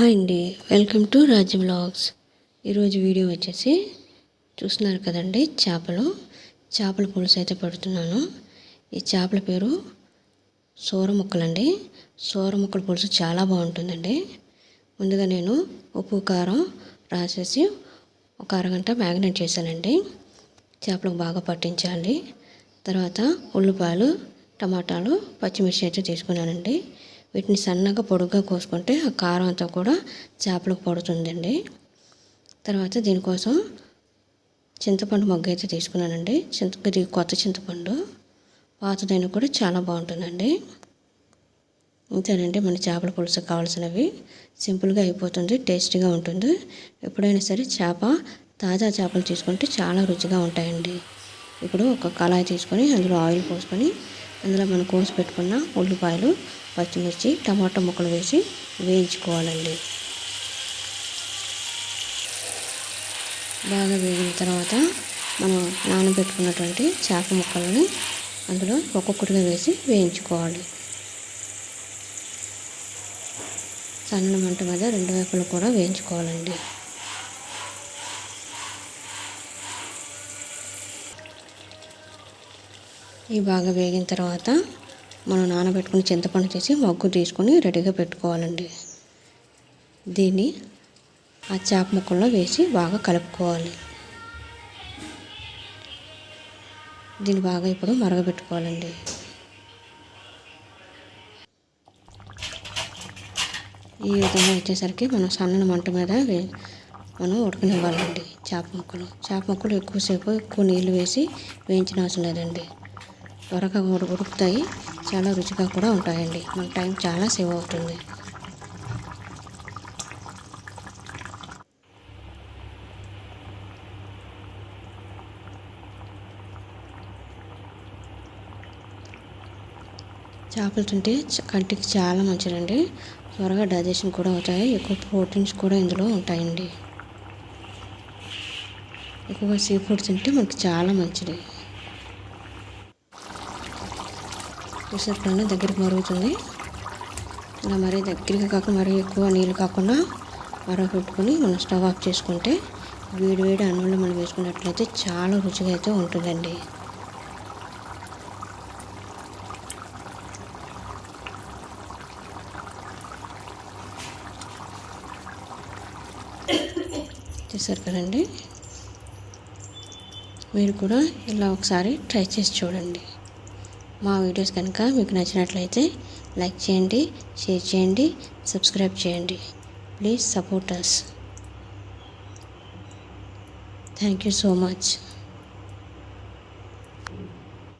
Hi అండి. Welcome to Rajya blogs ఈరోజు video వచ్చేసి చూస్తున్నారు కదండి చేపలు. చేపల పులుసు అయితే పెడుతున్నాను. ఈ చేపల పేరు సోర ముక్కలండి. సోర ముక్కల పులుసు చాలా బాగుంటుందండి. ముందుగా నేను ఉప్పు కారం రాసేసి ఒక అరగంట మ్యాగ్నేట్ చేశానండి. చేపలకు బాగా పట్టించాలి. తర్వాత ఉల్లిపాయలు టమాటాలు పచ్చిమిర్చి అయితే తీసుకున్నానండి. వీటిని సన్నగా పొడుగ్గా కోసుకుంటే ఆ కారం అంతా కూడా చేపలకు పడుతుందండి. తర్వాత దీనికోసం చింతపండు మొగ్గ అయితే తీసుకున్నానండి. చింత ఇది కొత్త చింతపండు. పాతదైన కూడా చాలా బాగుంటుందండి. ఇంతేనండి మన చేపల పులుసు కావాల్సినవి. సింపుల్గా అయిపోతుంది టేస్టీగా ఉంటుంది. ఎప్పుడైనా సరే చేప తాజా చేపలు తీసుకుంటే చాలా రుచిగా ఉంటాయండి. ఇప్పుడు ఒక కళాయి తీసుకొని అందులో ఆయిల్ పోసుకొని అందులో మనం కోసి పెట్టుకున్న ఉల్లిపాయలు పచ్చిమిర్చి టమాటా ముక్కలు వేసి వేయించుకోవాలండి. బాగా వేగిన తర్వాత మనం నానబెట్టుకున్నటువంటి చేప ముక్కలని అందులో ఒక్కొక్కటిగా వేసి వేయించుకోవాలి. సన్న మంట మీద రెండు వైపులు కూడా వేయించుకోవాలండి. ఇవి బాగా వేగిన తర్వాత మనం నానబెట్టుకుని చింతపండు చేసి మగ్గు తీసుకొని రెడీగా పెట్టుకోవాలండి. దీన్ని ఆ చేప ముక్కల్లో వేసి బాగా కలుపుకోవాలి. దీన్ని బాగా ఇప్పుడు మరగబెట్టుకోవాలండి. ఈ విధంగా వచ్చేసరికి మనం సన్నని మంట మీద మనం ఉడకనివ్వాలండి చేప ముక్కలు. చేప ముక్కలు ఎక్కువసేపు ఎక్కువ నీళ్ళు వేసి వేయించిన అవసరం లేదండి. త్వరగా ఉడుకుతాయి. చాలా రుచిగా కూడా ఉంటాయండి. మన టైం చాలా సేవ్ అవుతుంది. చేపలు తింటే కంటికి చాలా మంచిదండి. త్వరగా డైజెషన్ కూడా అవుతాయి. ఎక్కువ ప్రోటీన్స్ కూడా ఇందులో ఉంటాయండి. ఎక్కువగా సీ ఫుడ్ తింటే మనకి చాలా మంచిది. చూసేట్లోనే దగ్గరికి మరుగుతుంది. ఇలా మరీ దగ్గరికి కాకుండా మరీ ఎక్కువ నీళ్ళు కాకుండా మరో పెట్టుకొని మనం స్టవ్ ఆఫ్ చేసుకుంటే వేడి వేడి అన్నంలో మనం వేసుకున్నట్లయితే చాలా రుచిగా అయితే ఉంటుందండి. చేశారు కదండి. మీరు కూడా ఇలా ఒకసారి ట్రై చేసి చూడండి. మా వీడియోస్ కనుక మీకు నచ్చినట్లయితే లైక్ చేయండి షేర్ చేయండి సబ్స్క్రైబ్ చేయండి. Please support us thank you so much